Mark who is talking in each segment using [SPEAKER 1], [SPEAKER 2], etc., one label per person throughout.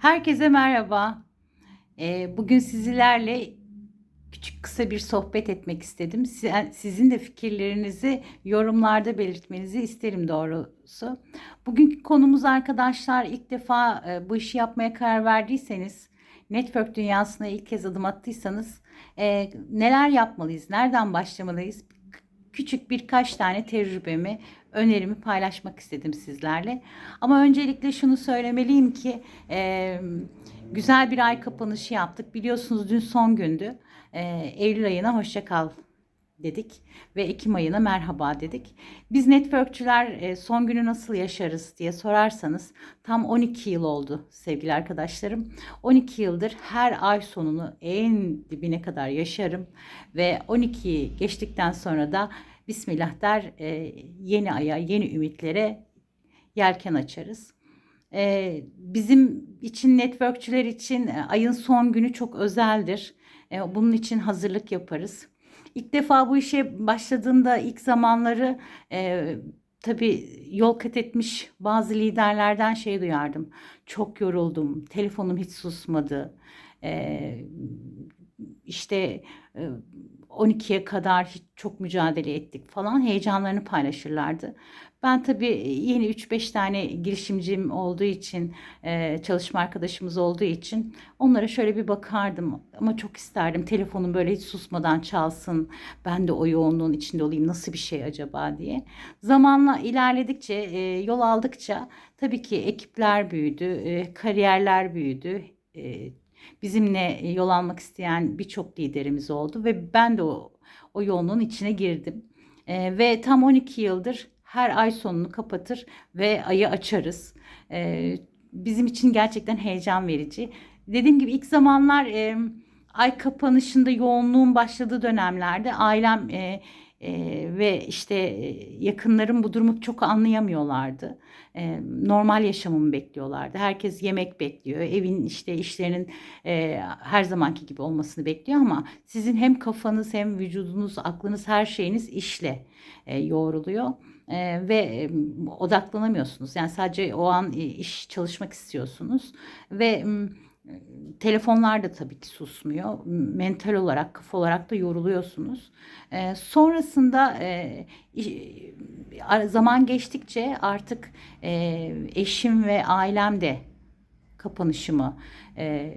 [SPEAKER 1] Herkese merhaba. Ee, Bugün sizlerle küçük kısa bir sohbet etmek istedim. Size- Sizin de fikirlerinizi yorumlarda belirtmenizi isterim doğrusu. Bugünkü konumuz arkadaşlar ilk defa e, bu işi yapmaya karar verdiyseniz, network dünyasına ilk kez adım attıysanız e, neler yapmalıyız, nereden başlamalıyız? Küçük birkaç tane tecrübemi, önerimi paylaşmak istedim sizlerle. Ama öncelikle şunu söylemeliyim ki e, güzel bir ay kapanışı yaptık. Biliyorsunuz dün son gündü. E, Eylül ayına hoşça kal dedik ve Ekim ayına merhaba dedik. Biz networkçüler son günü nasıl yaşarız diye sorarsanız tam 12 yıl oldu sevgili arkadaşlarım. 12 yıldır her ay sonunu en dibine kadar yaşarım ve 12'yi geçtikten sonra da Bismillah der e, yeni aya, yeni ümitlere yelken açarız. E, bizim için networkçüler için e, ayın son günü çok özeldir. E, bunun için hazırlık yaparız. İlk defa bu işe başladığında ilk zamanları e, tabii yol kat etmiş bazı liderlerden şey duyardım. Çok yoruldum, telefonum hiç susmadı. E, işte e, 12'ye kadar hiç çok mücadele ettik falan heyecanlarını paylaşırlardı. Ben tabii yeni 3-5 tane girişimcim olduğu için, e, çalışma arkadaşımız olduğu için onlara şöyle bir bakardım. Ama çok isterdim telefonum böyle hiç susmadan çalsın. Ben de o yoğunluğun içinde olayım. Nasıl bir şey acaba diye. Zamanla ilerledikçe, e, yol aldıkça tabii ki ekipler büyüdü, e, kariyerler büyüdü. E, bizimle yol almak isteyen birçok liderimiz oldu ve ben de o, o yoğunluğun içine girdim. E, ve tam 12 yıldır her ay sonunu kapatır ve ayı açarız. E, bizim için gerçekten heyecan verici. Dediğim gibi ilk zamanlar e, ay kapanışında yoğunluğun başladığı dönemlerde ailem e, e, ve işte e, yakınlarım bu durumu çok anlayamıyorlardı. E, normal yaşamımı bekliyorlardı. Herkes yemek bekliyor. Evin işte işlerinin e, her zamanki gibi olmasını bekliyor ama sizin hem kafanız hem vücudunuz, aklınız, her şeyiniz işle e, yoğruluyor. Ee, ve e, odaklanamıyorsunuz. Yani sadece o an e, iş çalışmak istiyorsunuz ve telefonlar da tabii ki susmuyor. Mental olarak, kafa olarak da yoruluyorsunuz. Ee, sonrasında e, zaman geçtikçe artık e, eşim ve ailem de kapanışımı e,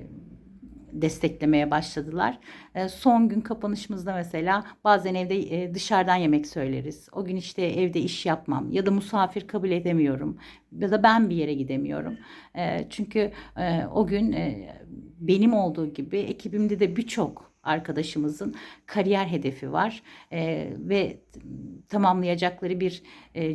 [SPEAKER 1] desteklemeye başladılar. E, son gün kapanışımızda mesela bazen evde e, dışarıdan yemek söyleriz. O gün işte evde iş yapmam ya da misafir kabul edemiyorum ya da ben bir yere gidemiyorum. E, çünkü o gün benim olduğu gibi ekibimde de birçok arkadaşımızın kariyer hedefi var ve tamamlayacakları bir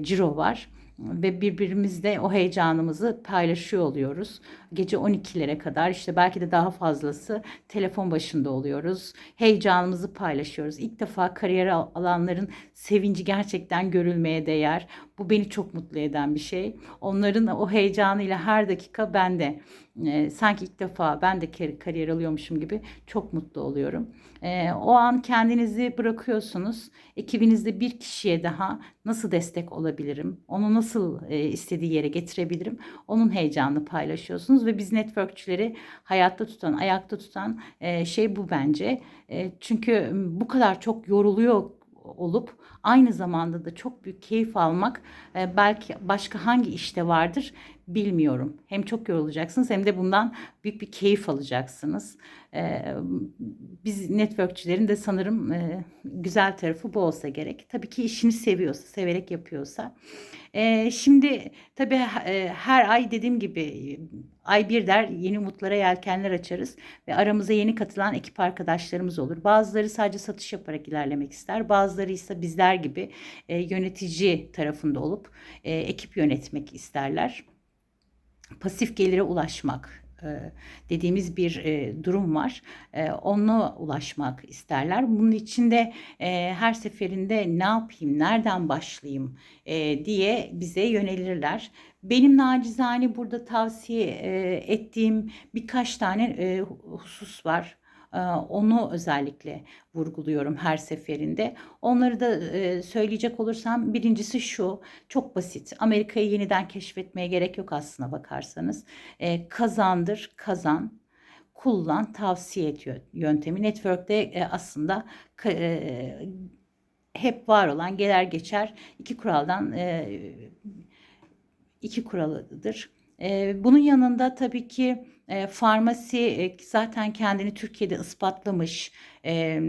[SPEAKER 1] ciro var ve birbirimizle o heyecanımızı paylaşıyor oluyoruz. Gece 12'lere kadar işte belki de daha fazlası telefon başında oluyoruz. Heyecanımızı paylaşıyoruz. İlk defa kariyer al- alanların sevinci gerçekten görülmeye değer. Bu beni çok mutlu eden bir şey. Onların o heyecanıyla her dakika ben de e, sanki ilk defa ben de kar- kariyer alıyormuşum gibi çok mutlu oluyorum. E, o an kendinizi bırakıyorsunuz. Ekibinizde bir kişiye daha nasıl destek olabilirim? Onu nasıl e, istediği yere getirebilirim? Onun heyecanını paylaşıyorsunuz ve biz networkçüleri hayatta tutan, ayakta tutan e, şey bu bence. E, çünkü bu kadar çok yoruluyor olup aynı zamanda da çok büyük keyif almak e, belki başka hangi işte vardır bilmiyorum. Hem çok yorulacaksınız hem de bundan büyük bir keyif alacaksınız. E, biz networkçilerin de sanırım e, güzel tarafı bu olsa gerek. Tabii ki işini seviyorsa, severek yapıyorsa. Şimdi tabii e, her ay dediğim gibi ay bir der yeni umutlara yelkenler açarız ve aramıza yeni katılan ekip arkadaşlarımız olur. Bazıları sadece satış yaparak ilerlemek ister. Bazıları ise bizler gibi yönetici tarafında olup ekip yönetmek isterler pasif gelire ulaşmak dediğimiz bir e, durum var. E, Ona ulaşmak isterler. Bunun için de e, her seferinde ne yapayım, nereden başlayayım e, diye bize yönelirler. Benim nacizane burada tavsiye e, ettiğim birkaç tane e, husus var. E, onu özellikle vurguluyorum her seferinde. Onları da e, söyleyecek olursam birincisi şu çok basit. Amerika'yı yeniden keşfetmeye gerek yok aslına bakarsanız. E, kazandır, kazan, kullan, tavsiye ediyor yöntemi. Network'te e, aslında e, hep var olan gelir geçer iki kuraldan iki kuralıdır. Bunun yanında tabii ki e, farmasi e, zaten kendini Türkiye'de ispatlamış. E,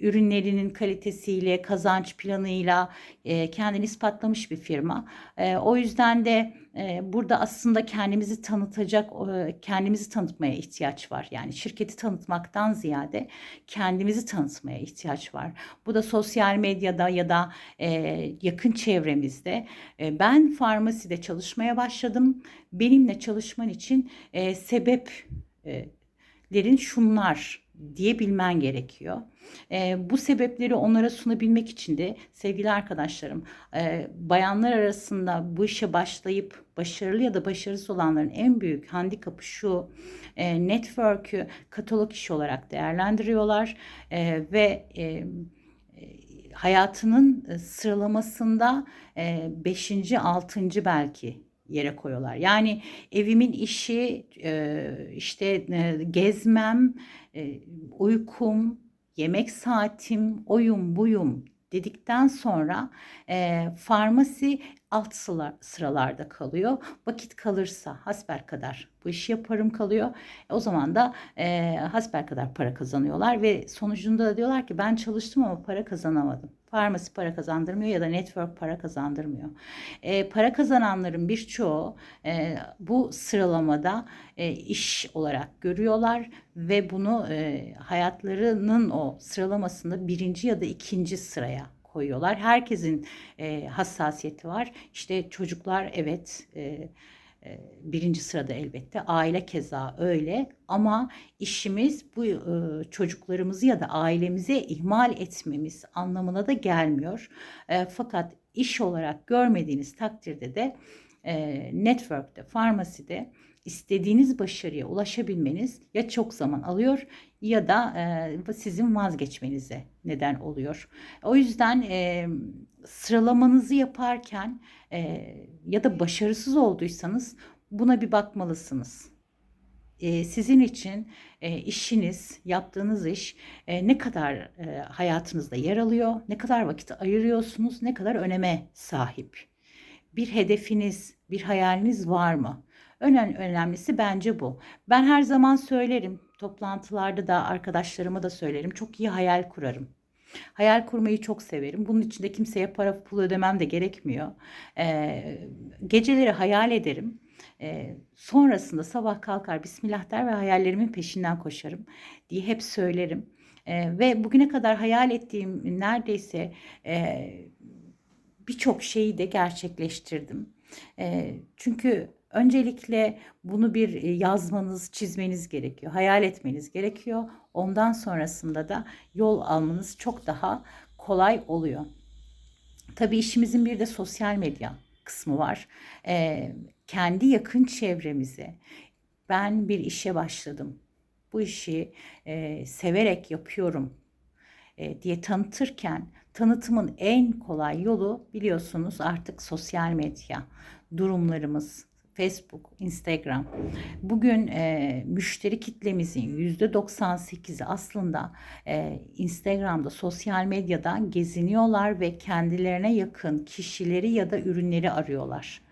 [SPEAKER 1] ürünlerinin kalitesiyle, kazanç planıyla e, kendini ispatlamış bir firma. E, o yüzden de e, burada aslında kendimizi tanıtacak, e, kendimizi tanıtmaya ihtiyaç var. Yani şirketi tanıtmaktan ziyade kendimizi tanıtmaya ihtiyaç var. Bu da sosyal medyada ya da e, yakın çevremizde. E, ben farmaside çalışmaya başladım. Benimle çalışman için e, sebeplerin şunlar diye bilmen gerekiyor. E, bu sebepleri onlara sunabilmek için de sevgili arkadaşlarım e, bayanlar arasında bu işe başlayıp başarılı ya da başarısız olanların en büyük handikapı şu e, network'ü katalog işi olarak değerlendiriyorlar e, ve e, hayatının sıralamasında 5. E, 6. belki yere koyuyorlar. Yani evimin işi, e, işte e, gezmem, e, uykum, yemek saatim, oyun buyum dedikten sonra e, farmasi alt sıralarda kalıyor. Vakit kalırsa hasber kadar bu işi yaparım kalıyor. E, o zaman da e, hasber kadar para kazanıyorlar ve sonucunda da diyorlar ki ben çalıştım ama para kazanamadım. Farmasi para kazandırmıyor ya da network para kazandırmıyor. E, para kazananların birçoğu e, bu sıralamada e, iş olarak görüyorlar ve bunu e, hayatlarının o sıralamasında birinci ya da ikinci sıraya koyuyorlar. Herkesin e, hassasiyeti var. İşte çocuklar evet e, e, birinci sırada elbette. Aile keza öyle. Ama işimiz bu e, çocuklarımızı ya da ailemize ihmal etmemiz anlamına da gelmiyor. E, fakat iş olarak görmediğiniz takdirde de e, network'te, farmaside istediğiniz başarıya ulaşabilmeniz ya çok zaman alıyor ya da e, sizin vazgeçmenize neden oluyor. O yüzden e, sıralamanızı yaparken e, ya da başarısız olduysanız buna bir bakmalısınız. Sizin için işiniz, yaptığınız iş ne kadar hayatınızda yer alıyor, ne kadar vakit ayırıyorsunuz, ne kadar öneme sahip. Bir hedefiniz, bir hayaliniz var mı? Önen önemlisi bence bu. Ben her zaman söylerim, toplantılarda da arkadaşlarıma da söylerim. Çok iyi hayal kurarım. Hayal kurmayı çok severim. Bunun için de kimseye para pul ödemem de gerekmiyor. Ee, geceleri hayal ederim. Ee, sonrasında sabah kalkar Bismillah der ve hayallerimin peşinden koşarım diye hep söylerim. Ee, ve bugüne kadar hayal ettiğim neredeyse e, birçok şeyi de gerçekleştirdim. E, çünkü Öncelikle bunu bir e, yazmanız, çizmeniz gerekiyor. Hayal etmeniz gerekiyor. Ondan sonrasında da yol almanız çok daha kolay oluyor. Tabii işimizin bir de sosyal medya kısmı var. Ee, kendi yakın çevremizi ben bir işe başladım. Bu işi e, severek yapıyorum e, diye tanıtırken tanıtımın en kolay yolu biliyorsunuz artık sosyal medya durumlarımız, Facebook, Instagram. Bugün e, müşteri kitlemizin %98'i aslında e, Instagram'da, sosyal medyada geziniyorlar ve kendilerine yakın kişileri ya da ürünleri arıyorlar.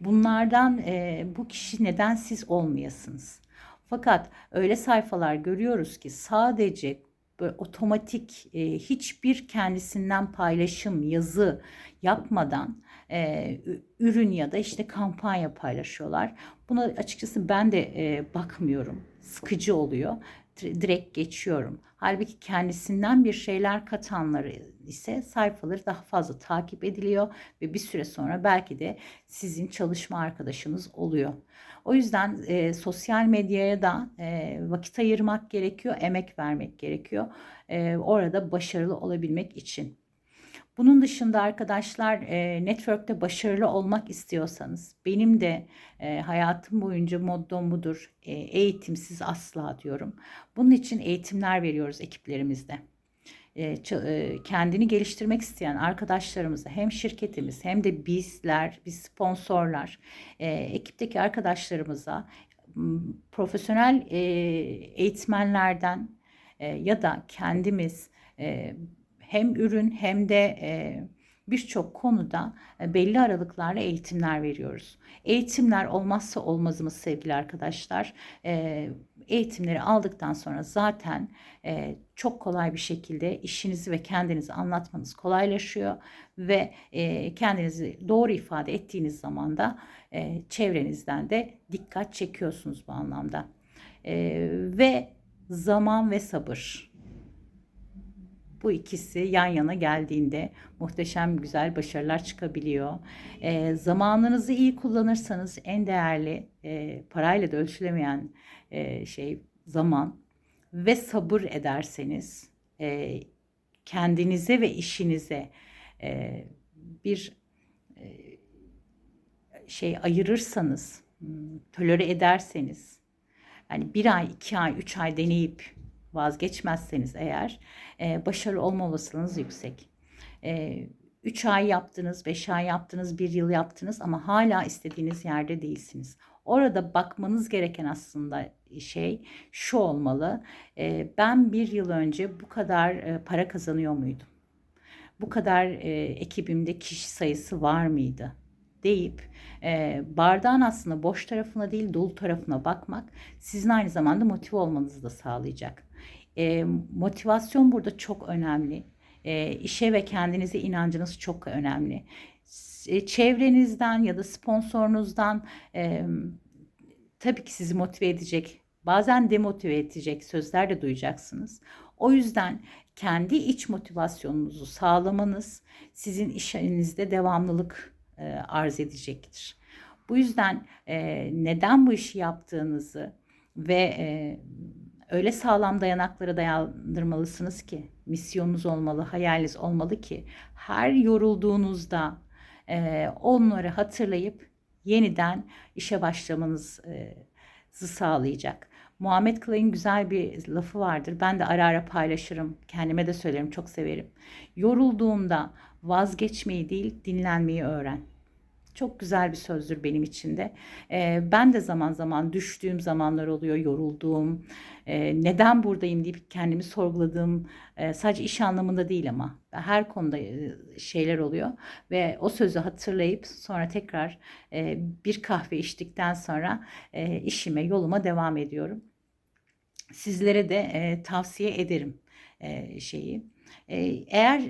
[SPEAKER 1] Bunlardan e, bu kişi neden siz olmayasınız? Fakat öyle sayfalar görüyoruz ki sadece böyle otomatik e, hiçbir kendisinden paylaşım, yazı yapmadan e, ürün ya da işte kampanya paylaşıyorlar. Buna açıkçası ben de e, bakmıyorum. Sıkıcı oluyor. Direkt geçiyorum. Halbuki kendisinden bir şeyler katanları ise sayfaları daha fazla takip ediliyor ve bir süre sonra belki de sizin çalışma arkadaşınız oluyor. O yüzden e, sosyal medyaya da e, vakit ayırmak gerekiyor, emek vermek gerekiyor. E, orada başarılı olabilmek için. Bunun dışında arkadaşlar e, network'te başarılı olmak istiyorsanız benim de e, hayatım boyunca mottom budur. E, eğitimsiz asla diyorum. Bunun için eğitimler veriyoruz ekiplerimizde. E, e, kendini geliştirmek isteyen arkadaşlarımıza hem şirketimiz hem de bizler, biz sponsorlar, e, ekipteki arkadaşlarımıza profesyonel eğitmenlerden ya da kendimiz hem ürün hem de e, birçok konuda e, belli aralıklarla eğitimler veriyoruz. Eğitimler olmazsa olmazımız sevgili arkadaşlar. E, eğitimleri aldıktan sonra zaten e, çok kolay bir şekilde işinizi ve kendinizi anlatmanız kolaylaşıyor ve e, kendinizi doğru ifade ettiğiniz zaman da e, çevrenizden de dikkat çekiyorsunuz bu anlamda. E, ve zaman ve sabır. Bu ikisi yan yana geldiğinde muhteşem güzel başarılar çıkabiliyor. E, zamanınızı iyi kullanırsanız en değerli e, parayla da ölçülemeyen e, şey zaman ve sabır ederseniz e, kendinize ve işinize e, bir e, şey ayırırsanız, hmm, tolere ederseniz, yani bir ay, iki ay, üç ay deneyip vazgeçmezseniz eğer e, başarılı olma olasılığınız yüksek. E, 3 ay yaptınız, 5 ay yaptınız, 1 yıl yaptınız ama hala istediğiniz yerde değilsiniz. Orada bakmanız gereken aslında şey şu olmalı. E, ben bir yıl önce bu kadar e, para kazanıyor muydum? Bu kadar e, ekibimde kişi sayısı var mıydı? deyip e, bardağın aslında boş tarafına değil dolu tarafına bakmak sizin aynı zamanda motive olmanızı da sağlayacak. E, motivasyon burada çok önemli. E, işe ve kendinize inancınız çok önemli. E, çevrenizden ya da sponsorunuzdan e, tabii ki sizi motive edecek, bazen demotive edecek sözler de duyacaksınız. O yüzden kendi iç motivasyonunuzu sağlamanız sizin işinizde devamlılık e, arz edecektir. Bu yüzden e, neden bu işi yaptığınızı ve e, öyle sağlam dayanaklara dayandırmalısınız ki misyonunuz olmalı, hayaliniz olmalı ki her yorulduğunuzda e, onları hatırlayıp yeniden işe başlamanızı sağlayacak. Muhammed Clay'in güzel bir lafı vardır. Ben de ara ara paylaşırım. Kendime de söylerim. Çok severim. Yorulduğunda vazgeçmeyi değil dinlenmeyi öğren. Çok güzel bir sözdür benim için de. Ee, ben de zaman zaman düştüğüm zamanlar oluyor, yorulduğum, e, neden buradayım deyip kendimi sorguladığım, e, sadece iş anlamında değil ama her konuda e, şeyler oluyor. Ve o sözü hatırlayıp sonra tekrar e, bir kahve içtikten sonra e, işime, yoluma devam ediyorum. Sizlere de e, tavsiye ederim e, şeyi. E, eğer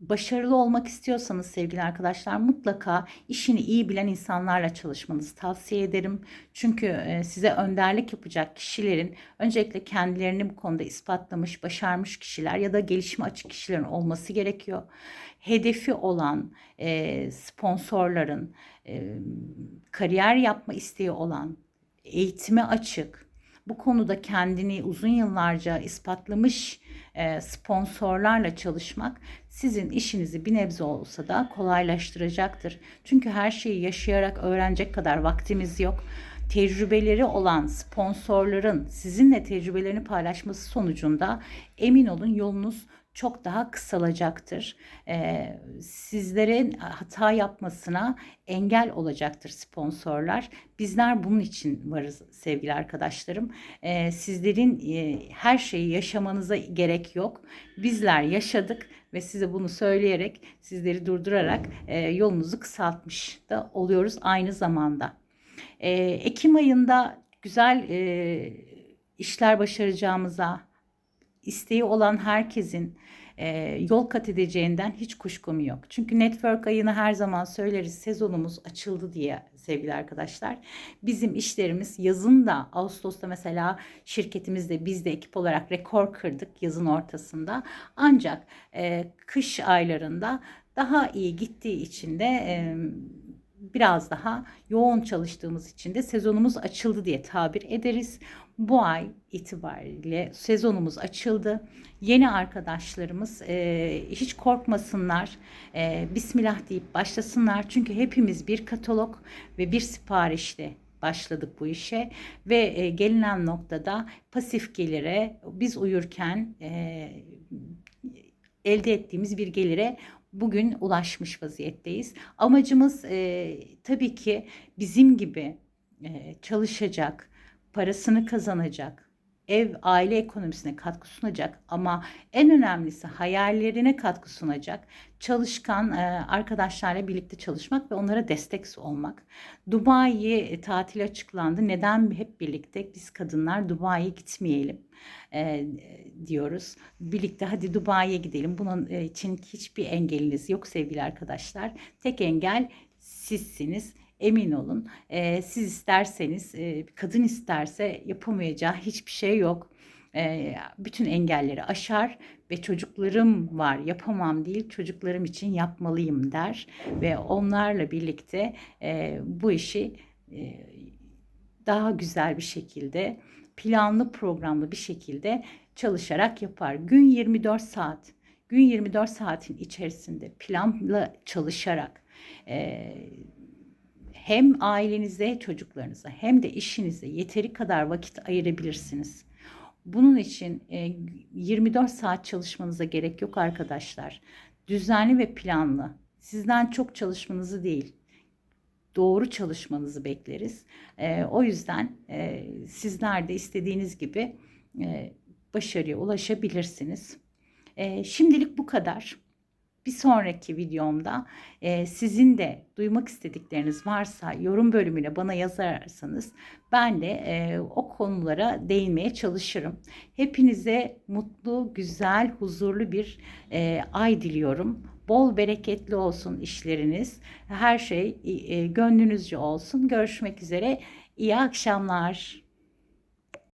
[SPEAKER 1] başarılı olmak istiyorsanız sevgili arkadaşlar mutlaka işini iyi bilen insanlarla çalışmanızı tavsiye ederim. Çünkü e, size önderlik yapacak kişilerin öncelikle kendilerini bu konuda ispatlamış, başarmış kişiler ya da gelişme açık kişilerin olması gerekiyor. Hedefi olan e, sponsorların, e, kariyer yapma isteği olan, eğitime açık, bu konuda kendini uzun yıllarca ispatlamış e, sponsorlarla çalışmak sizin işinizi bir nebze olsa da kolaylaştıracaktır. Çünkü her şeyi yaşayarak öğrenecek kadar vaktimiz yok. Tecrübeleri olan sponsorların sizinle tecrübelerini paylaşması sonucunda emin olun yolunuz çok daha kısalacaktır. Ee, sizlerin hata yapmasına engel olacaktır sponsorlar. Bizler bunun için varız sevgili arkadaşlarım. Ee, sizlerin e, her şeyi yaşamanıza gerek yok. Bizler yaşadık ve size bunu söyleyerek sizleri durdurarak e, yolunuzu kısaltmış da oluyoruz aynı zamanda. E, Ekim ayında güzel e, işler başaracağımıza isteği olan herkesin e, yol kat edeceğinden hiç kuşkum yok. Çünkü network ayını her zaman söyleriz sezonumuz açıldı diye sevgili arkadaşlar. Bizim işlerimiz yazın da Ağustos'ta mesela şirketimizde biz de ekip olarak rekor kırdık yazın ortasında. Ancak e, kış aylarında daha iyi gittiği için de e, biraz daha yoğun çalıştığımız için de sezonumuz açıldı diye tabir ederiz. Bu ay itibariyle sezonumuz açıldı. Yeni arkadaşlarımız e, hiç korkmasınlar. E, Bismillah deyip başlasınlar. Çünkü hepimiz bir katalog ve bir siparişle başladık bu işe ve e, gelinen noktada pasif gelire biz uyurken e, elde ettiğimiz bir gelire bugün ulaşmış vaziyetteyiz. Amacımız e, tabii ki bizim gibi e, çalışacak, parasını kazanacak, ev aile ekonomisine katkı sunacak ama en önemlisi hayallerine katkı sunacak çalışkan e, arkadaşlarla birlikte çalışmak ve onlara destek olmak. Dubai e, tatili açıklandı. Neden hep birlikte biz kadınlar Dubai'ye gitmeyelim e, diyoruz. Birlikte hadi Dubai'ye gidelim. Bunun e, için hiçbir engeliniz yok sevgili arkadaşlar. Tek engel sizsiniz emin olun. E, siz isterseniz, e, kadın isterse yapamayacağı hiçbir şey yok. E, bütün engelleri aşar ve çocuklarım var yapamam değil çocuklarım için yapmalıyım der ve onlarla birlikte e, bu işi e, daha güzel bir şekilde planlı programlı bir şekilde çalışarak yapar. Gün 24 saat. Gün 24 saatin içerisinde planla çalışarak e, hem ailenize, çocuklarınıza hem de işinize yeteri kadar vakit ayırabilirsiniz. Bunun için e, 24 saat çalışmanıza gerek yok arkadaşlar. Düzenli ve planlı. Sizden çok çalışmanızı değil, doğru çalışmanızı bekleriz. E, o yüzden e, sizler de istediğiniz gibi e, başarıya ulaşabilirsiniz. E, şimdilik bu kadar. Bir sonraki videomda e, sizin de duymak istedikleriniz varsa yorum bölümüne bana yazarsanız ben de e, o konulara değinmeye çalışırım. Hepinize mutlu, güzel, huzurlu bir e, ay diliyorum. Bol bereketli olsun işleriniz. Her şey e, gönlünüzce olsun. Görüşmek üzere. İyi akşamlar.